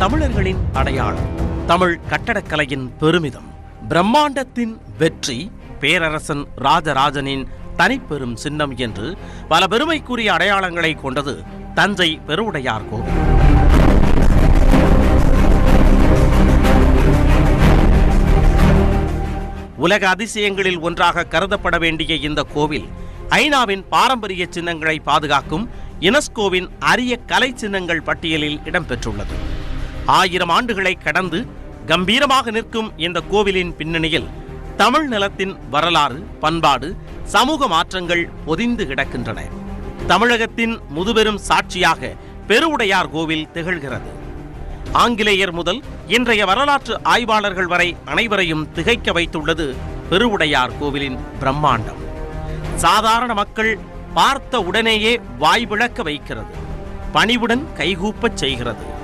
தமிழர்களின் அடையாளம். தமிழ் கட்டடக்கலையின் பெருமிதம். பிரம்மாண்டத்தின் வெற்றி பேரரசன் ராஜராஜனின் தனிப்பெரும் சின்னம் என்று பல பெருமைக்குரிய அடையாளங்களை கொண்டது தஞ்சை பெருவுடையார் கோவில். உலக அதிசயங்களில் ஒன்றாக கருதப்பட வேண்டிய இந்த கோவில் ஐநாவின் பாரம்பரிய சின்னங்களை பாதுகாக்கும் யுனெஸ்கோவின் அரிய கலை சின்னங்கள் பட்டியலில் இடம்பெற்றுள்ளது. ஆயிரம் ஆண்டுகளை கடந்து கம்பீரமாக நிற்கும் இந்த கோவிலின் பின்னணியில் தமிழ் நிலத்தின் வரலாறு பண்பாடு சமூக மாற்றங்கள் பொதிந்து கிடக்கின்றன. தமிழகத்தின் முதுபெரும் சாட்சியாக பெருவுடையார் கோவில் திகழ்கிறது. ஆங்கிலேயர் முதல் இன்றைய வரலாற்று ஆய்வாளர்கள் வரை அனைவரையும் திகைக்க வைத்துள்ளது பெருவுடையார் கோவிலின் பிரம்மாண்டம். சாதாரண மக்கள் பார்த்த உடனேயே வாய்விளக்க வைக்கிறது. பணிவுடன் கைகூப்பச் செய்கிறது.